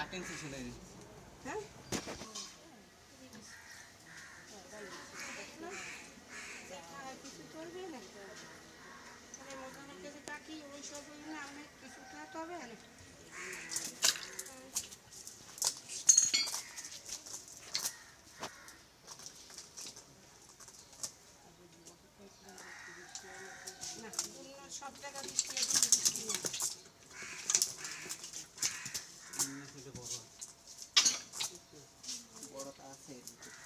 পিছনে হ্যাঁ আর কিছু করবে না মোটামুটি কাছে কাটি ওই সব না অনেক কিছু খাওয়াতে হবে না সব জায়গা বৃষ্টি David.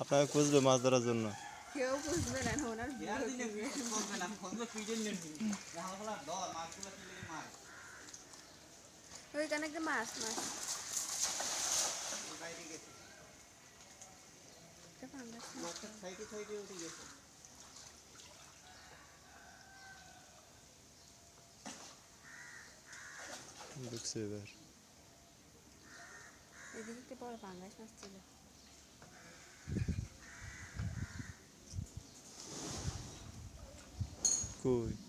আপনাকে খুঁজবে মাছ ধরার জন্য। কেউ বুঝবে না ওনার ওইখানে একটা মাছ মাছ। বাইরে গেছে। একটা পাঙ্গাস মাছ। মাছটা সাইডে সাইডে উঠে গেছে। এবার এদিকে বড় পাঙ্গাস মাছ ছিল কই